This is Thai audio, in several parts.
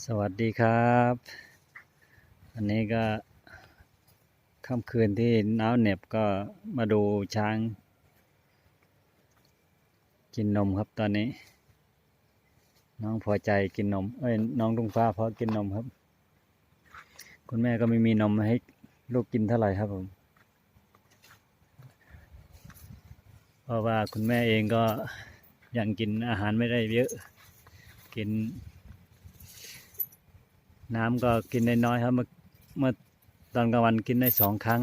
สวัสดีครับ อันนี้ก็ค่ำคืนที่หนาวเหน็บก็มาดูช้าง กินนมครับตอนนี้ น้องพอใจกินนม เอ้ยน้องลุงฟ้าพอกินนมครับ คุณแม่ก็ไม่มีนมให้ลูกกินเท่าไหร่ครับผมเพราะว่าคุณแม่เองก็ยังกินอาหารไม่ได้เยอะ กิน น้ำก็กินได้น้อยครับ เมื่อเมื่อตอนกลางวันกินได้สองครั้ง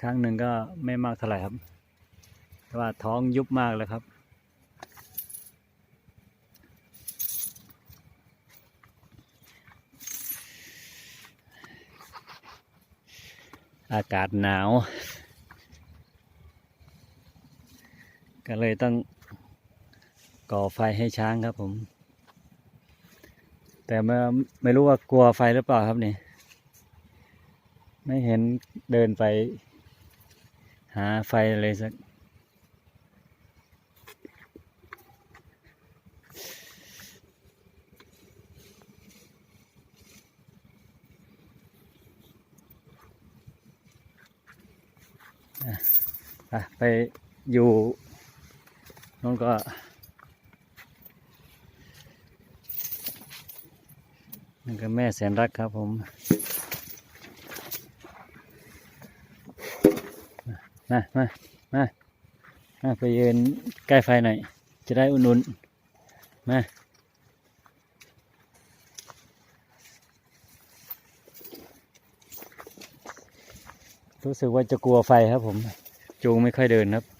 ครั้งหนึ่งก็ไม่มากเท่าไหร่ครับ แต่ว่าท้องยุบมากเลยครับ อากาศหนาว ก็เลยต้องก่อไฟให้ช้างครับผม แต่ไม่ไม่รู้ว่ากลัวไฟหรือเปล่าครับนี่ ไม่เห็นเดินไป หาไฟเลยสัก ไปอยู่น้องก็ นั่นก็แม่แสนรักครับผมมามามามาไปยืนใกล้ไฟหน่อย จะได้อุ่นๆมารู้สึกว่าจะกลัวไฟครับผม จูงไม่ค่อยเดินครับ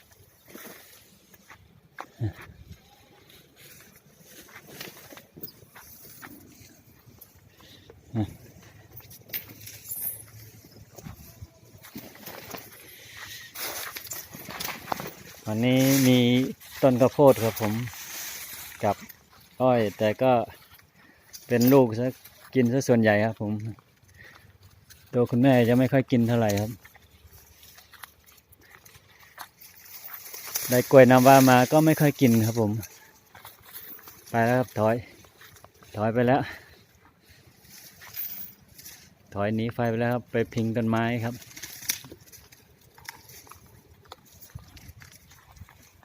วันนี้มีต้นข้าวโพดครับผมกับอ้อย แต่ก็เป็นลูกซะกินซะส่วนใหญ่ครับ ผมตัวคุณแม่จะไม่ค่อยกินเท่าไหร่ครับ ได้กล้วยน้ำว้ามาก็ไม่ค่อยกินครับผม ไปแล้วครับถอย ถอยไปแล้ว ถอยหนีไฟไปแล้วครับ ไปพิงต้นไม้ครับ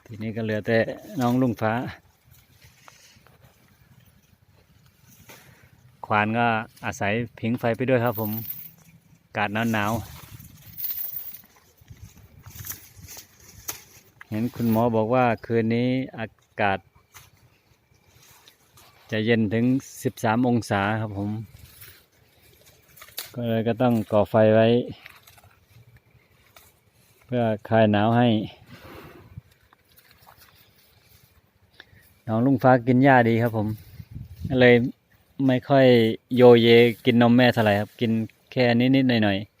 ทีนี้ก็เหลือแต่น้องลุงฟ้า ควานก็อาศัยผิงไฟไปด้วยครับผมอากาศหนาวหนาวๆเห็นคุณหมอบอกว่าคืนนี้อากาศ จะเย็นถึง 13 องศาครับผม ก็เลยก็ต้องก่อไฟไว้ เพื่อคลายหนาวให้ น้องลุงฟ้ากินหญ้าดีครับผมเลยไม่ค่อยโยเยกินนมแม่เท่าไหร่ครับ กินแค่นิดๆหน่อยๆ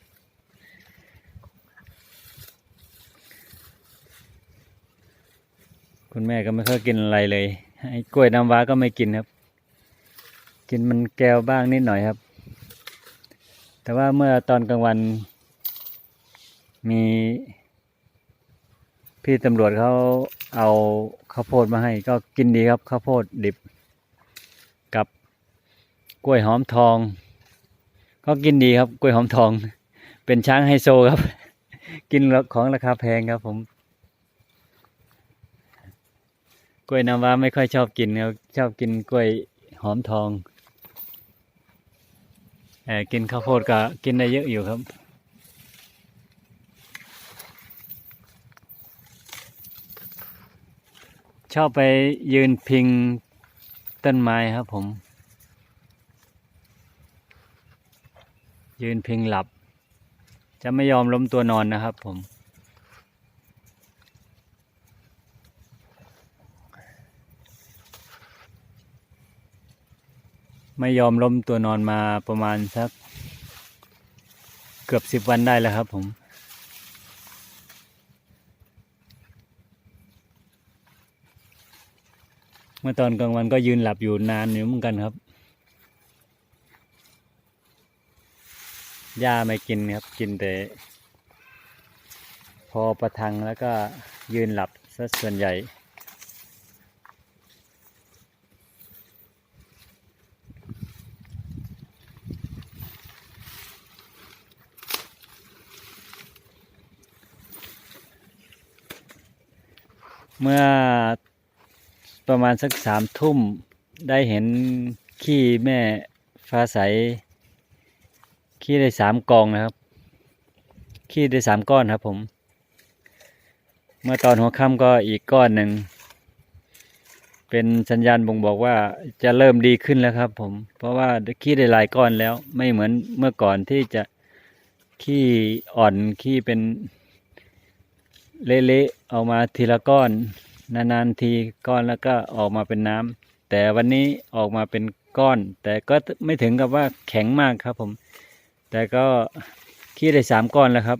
คุณแม่ก็ไม่ค่อยกินอะไรเลยไอ้กล้วยน้ำว้าก็ไม่กินครับ กินมันแก้วบ้างนิดหน่อยครับ แต่ว่าเมื่อตอนกลางวัน มีพี่ตำรวจเขา เอาข้าวโพดมาให้ก็กินดีครับข้าวโพดดิบ กับกล้วยหอมทอง ก็กินดีครับกล้วยหอมทอง เป็นช้างไฮโซครับ กินของราคาแพงครับ ผม กล้วยน้ำว้าไม่ค่อยชอบกินครับชอบกินกล้วยหอมทองเออกินข้าวโพดก็กินได้เยอะอยู่ครับ ชอบไปยืนพิงต้นไม้ครับผม ยืนพิงหลับ จะไม่ยอมล้มตัวนอนนะครับผม ไม่ยอมล้มตัวนอนมาประมาณสักเกือบสิบวันได้แล้วครับผม มื่อตอนกลางวันก็ยืนหลับอยู่นานอยู่เหมือนกันครับหญ้าไม่กินครับกินแต่พอประทังแล้วก็ยืนหลับซะส่วนใหญ่ เมื่อ ประมาณสักสามทุ่มได้เห็นขี้แม่ฟ้าใส ขี้ได้สามกองนะครับ ขี้ได้สามก้อนครับผม เมื่อตอนหัวค่ำก็อีกก้อนหนึ่ง เป็นสัญญาณบ่งบอกว่าจะเริ่มดีขึ้นแล้วครับผม เพราะว่าขี้ได้หลายก้อนแล้ว ไม่เหมือนเมื่อก่อนที่จะขี้อ่อนขี้เป็นเละๆออกมาทีละก้อน นานๆทีก้อนแล้วก็ออกมาเป็นน้ำแต่วันนี้ออกมาเป็นก้อน แต่ก็ไม่ถึงกับว่าแข็งมากครับผม แต่ก็ขี้ได้สามก้อนแล้วครับ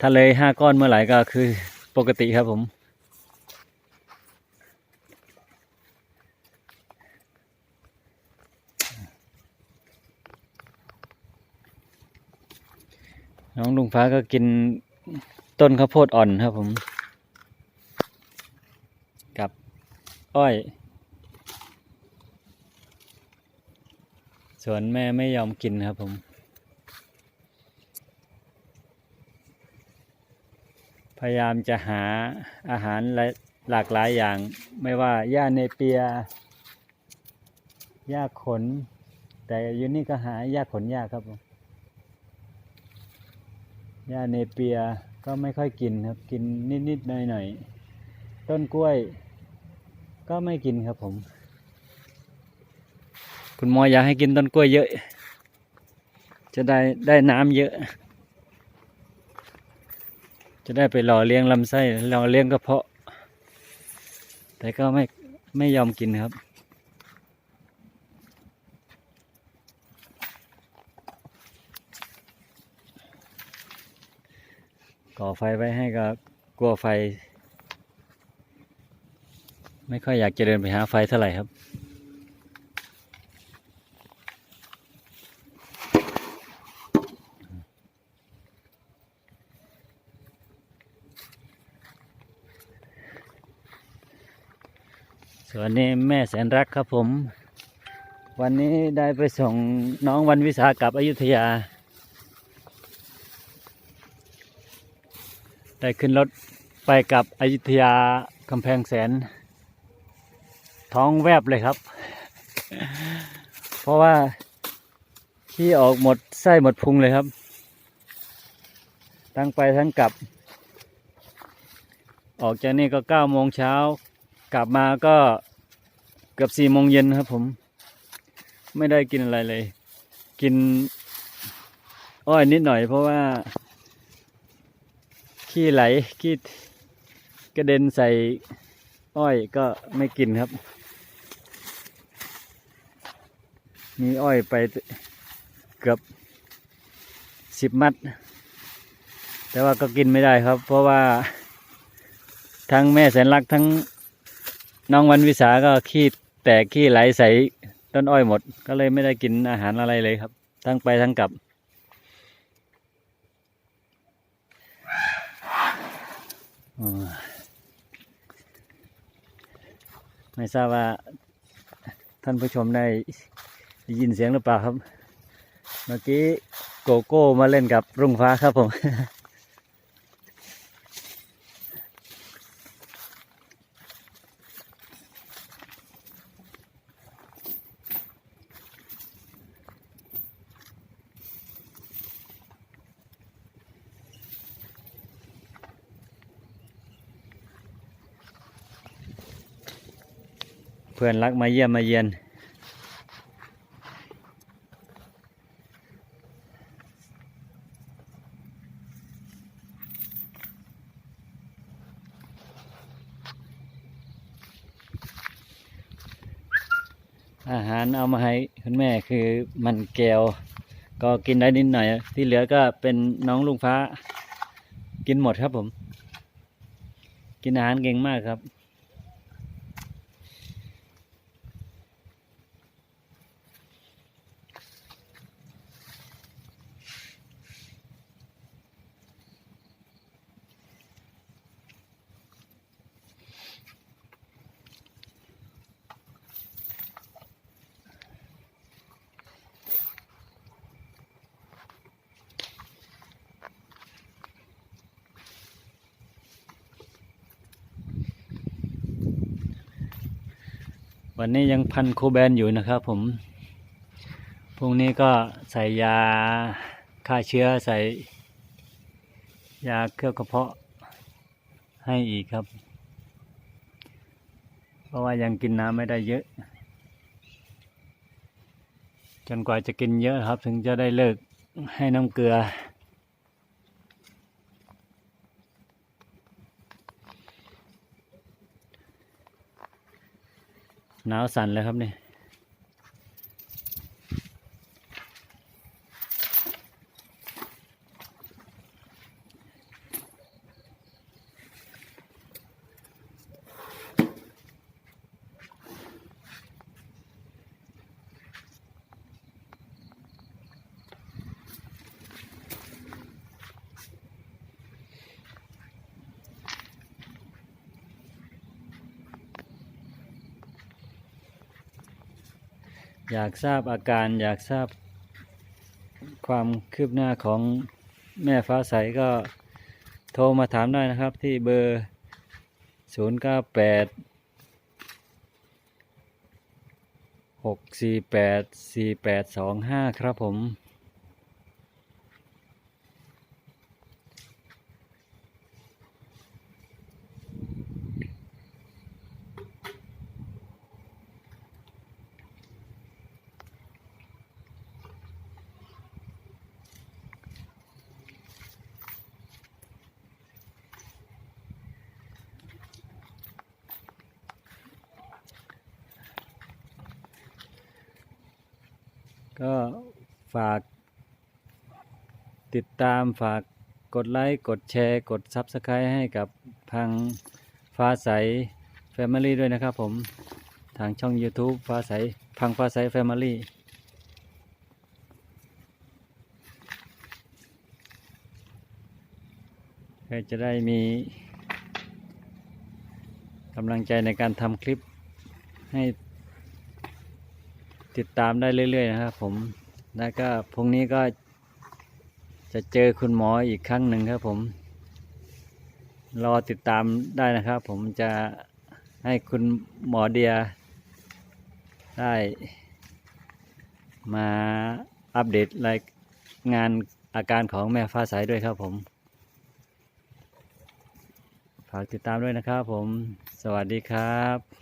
ถ้าเลยห้าก้อนเมื่อไหร่ก็คือปกติครับผมน้องลุงฟ้าก็กินต้นข้าวโพดอ่อนครับผม กับ อ้อยส่วนแม่ไม่ยอมกินครับผมพยายามจะหาอาหารหลายหลากหลายอย่าง ไม่ว่าหญ้าเนเปียหญ้าขน แต่อยู่นี่ก็หาหญ้าขนยากครับผมหญ้าเนเปียก็ไม่ค่อยกินครับ กินนิด ๆ หน่อย ๆ ต้นกล้วย ก็ไม่กินครับผม คุณหมออยากให้กินต้นกล้วยเยอะ จะได้ได้น้ำเยอะ จะได้ไปหล่อเลี้ยงลำไส้หล่อเลี้ยงกระเพาะ แต่ก็ไม่ไม่ยอมกินครับก่อไฟไว้ให้ก็กลัวไฟ ไม่ค่อยอยากจะเดินไปหาไฟเท่าไหร่ครับส่วนนี้แม่แสนรักครับผม วันนี้ได้ไปส่งน้องวันวิสากลับอยุธยา ได้ขึ้นรถไปกับอยุธยากำแพงแสน ท้องแวบเลยครับ เพราะว่าขี้ออกหมดไส้หมดพุงเลยครับ ทั้งไปทั้งกลับ ออกจากนี่ก็เก้าโมงเช้ากลับมาก็เกือบสี่โมงเย็นครับผม ไม่ได้กินอะไรเลย กินอ้อยนิดหน่อยเพราะว่า ขี้ไหลขี้กระเด็นใส่อ้อยก็ไม่กินครับ มีอ้อยไปเกือบสิบมัด แต่ว่าก็กินไม่ได้ครับ เพราะว่าทั้งแม่แสนรักทั้งน้องวันวิสาก็ขี้แตกขี้ไหลใส่ต้นอ้อยหมด ก็เลยไม่ได้กินอาหารอะไรเลยครับ ทั้งไปทั้งกลับอ่าไม่ทราบว่าท่านผู้ชมได้ ได้ยินเสียงหรือเปล่าครับ เมื่อกี้โกโก้มาเล่นกับรุ่งฟ้าครับผม เพื่อนรักมาเยี่ยมมาเยียน อาหารเอามาให้คุณแม่คือมันแก้ว ก็กินได้นิดหน่อย ที่เหลือก็เป็นน้องลุงฟ้า กินหมดครับผม กินอาหารเก่งมากครับ วันนี้ยังพันโคแบนอยู่นะครับผม พรุ่งนี้ก็ใส่ยาฆ่าเชื้อใส่ ยาเคลือบกระเพาะให้อีกครับ เพราะว่ายังกินน้ำไม่ได้เยอะ จนกว่าจะกินเยอะครับ ถึงจะได้เลิกให้น้ำเกลือ หนาวสั่นเลยครับเนี่ย อยากทราบอาการอยากทราบความคืบหน้าของแม่ฟ้าใสก็โทรมาถามได้นะครับที่เบอร์ 0 9 8 6 4 8 4 8 2 5 ครับผม ก็ฝากติดตามฝากกดไลค์ กดแชร์ กด Subscribe ให้กับพังฟ้าใส Family ด้วยนะครับผม ทางช่อง YouTube ฟ้าใสพังฟ้าใส Family เพื่อจะได้มีกำลังใจในการทำคลิปให้ ติดตามได้เรื่อยๆนะครับผมแล้วก็พรุ่งนี้ก็จะเจอคุณหมออีกครั้งหนึ่งครับผม รอติดตามได้นะครับ ผมจะให้คุณหมอเดีย ได้มาอัปเดตรายงานอาการของแม่ฟ้าใสด้วยครับผม ฝากติดตามด้วยนะครับผม สวัสดีครับ